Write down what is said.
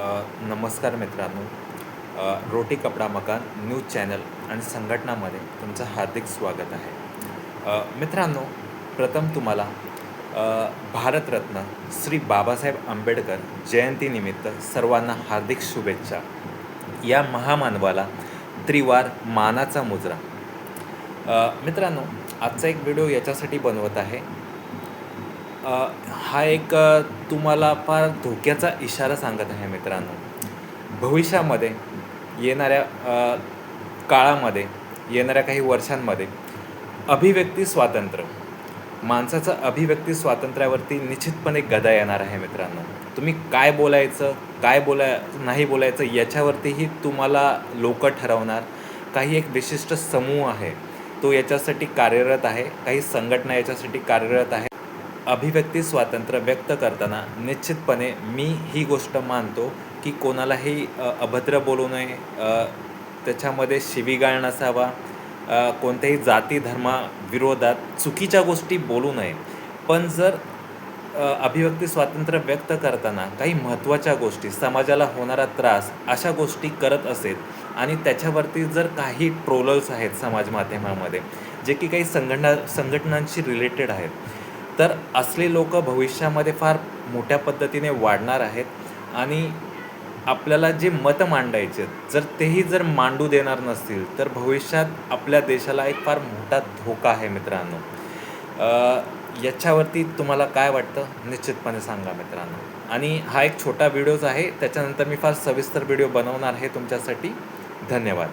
नमस्कार मित्रांनो. रोटी कपडा मकान न्यूज चॅनल आणि संघटनामध्ये तुमचं हार्दिक स्वागत आहे. मित्रांनो प्रथम तुम्हाला भारतरत्न श्री बाबासाहेब आंबेडकर जयंतीनिमित्त सर्वांना हार्दिक शुभेच्छा. या महामानवाला त्रिवार मानाचा मुजरा. मित्रांनो आजचा एक व्हिडिओ याच्यासाठी बनवत आहे. हा एक तुम्हाला फार धोक्याचा इशारा सांगत आहे मित्रांनो. भविष्यामध्ये येणाऱ्या काळामध्ये येणाऱ्या काही वर्षांमध्ये अभिव्यक्ती स्वातंत्र्य माणसाचं अभिव्यक्ती स्वातंत्र्यावरती निश्चितपणे गदा येणार आहे मित्रांनो. तुम्ही काय बोलायचं काय बोलाय नाही बोलायचं याच्यावरतीही तुम्हाला लोक ठरवणार. काही एक विशिष्ट समूह आहे तो याच्यासाठी कार्यरत आहे. काही संघटना याच्यासाठी कार्यरत आहे. अभिव्यक्ती स्वातंत्र्य व्यक्त करताना निश्चितपणे मी ही गोष्ट मानतो की कोणालाही अभद्र बोलू नये. त्याच्यामध्ये शिवीगाळ नसावा. कोणत्याही जाती धर्माविरोधात चुकीच्या गोष्टी बोलू नये. पण जर अभिव्यक्ती स्वातंत्र्य व्यक्त करताना काही महत्त्वाच्या गोष्टी समाजाला होणारा त्रास अशा गोष्टी करत असेल आणि त्याच्यावरती जर काही ट्रोलर्स आहेत समाज माध्यमामध्ये जे की काही संघटना संघटनांशी रिलेटेड आहेत तर असले लोक भविष्यामध्ये फार मोठ्या पद्धतीने वाढणार आहेत आणि आपल्याला जे मतं मांडायचे जर तेही जर मांडू देणार नसतील तर भविष्यात आपल्या देशाला एक फार मोठा धोका आहे मित्रांनो. याच्यावरती तुम्हाला काय वाटतं? निश्चितपणे सांगा मित्रांनो. आणि हा एक छोटा व्हिडिओज आहे त्याच्यानंतर मी फार सविस्तर व्हिडिओ बनवणार आहे तुमच्यासाठी. धन्यवाद.